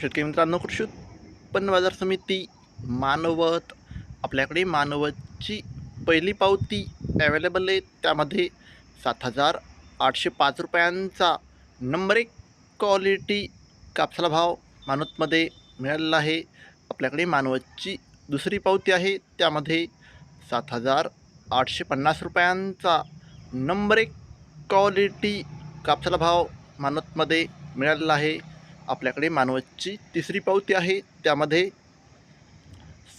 शेतकरी मित्रांनो कृषी उत्पन्न बाजार समिती मानवत आपल्याकडे मानवतची पहिली पावती ॲवेलेबल आहे. त्यामध्ये सात हजार आठशे पाच रुपयांचा नंबर एक क्वालिटी कापसाला भाव मानवतमध्ये मिळालेला आहे. आपल्याकडे मानवतची दुसरी पावती आहे. त्यामध्ये सात हजार आठशे पन्नास रुपयांचा नंबर एक क्वालिटी कापसाला भाव मानवतमध्ये मिळालेला आहे. आपल्याकडे मानवतची तिसरी पावती आहे. त्यामध्ये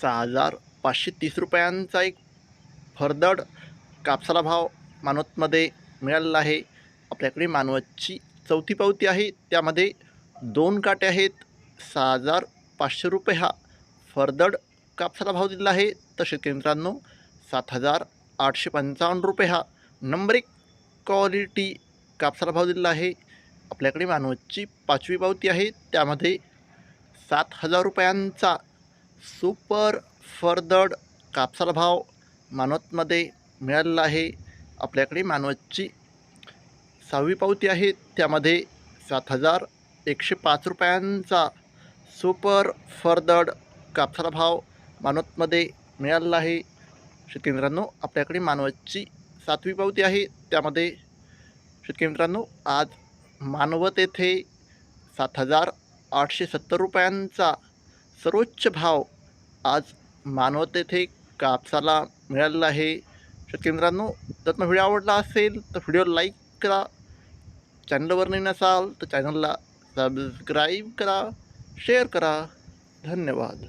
सहा हजार पाचशे तीस रुपयांचा एक फरदड कापसाला भाव मानवतमध्ये मिळालेला आहे. आपल्याकडे मानवतची चौथी पावती आहे. त्यामध्ये दोन काटे आहेत. सहा हजार पाचशे रुपये हा फरदड कापसाला भाव दिलेला आहे. तर शेतकरी मित्रांनो सात हजार आठशे पंचावन्न रुपये हा नंबर एक क्वालिटी कापसाला भाव दिलेला आहे. आपल्याकडे मानवतची पाचवी पावती आहे. त्यामध्ये सात हजार रुपयांचा सुपर फरदड कापसाला भाव मानवतमध्ये मिळालेला आहे. आपल्याकडे मानवतची सहावी पावती आहे. त्यामध्ये सात हजार एकशे पाच रुपयांचा सुपर फरदड कापसाला भाव मानवतमध्ये मिळालेला आहे. शेतकरी मित्रांनो आपल्याकडे मानवतची सातवी पावती आहे. त्यामध्ये शेतकरी मित्रांनो आज मानवत येथे सात हजार आठशे सत्तर रुपयांचा सर्वोच्च भाव आज मानवत येथे कापसाला मिळालेला आहे. शेतकरी मित्रांनो जर तुम्हाला व्हिडिओ आवडला असेल तर व्हिडिओ लाईक करा. चॅनलवर नाही नसाल तर चॅनलला सबस्क्राईब करा शेअर करा. धन्यवाद.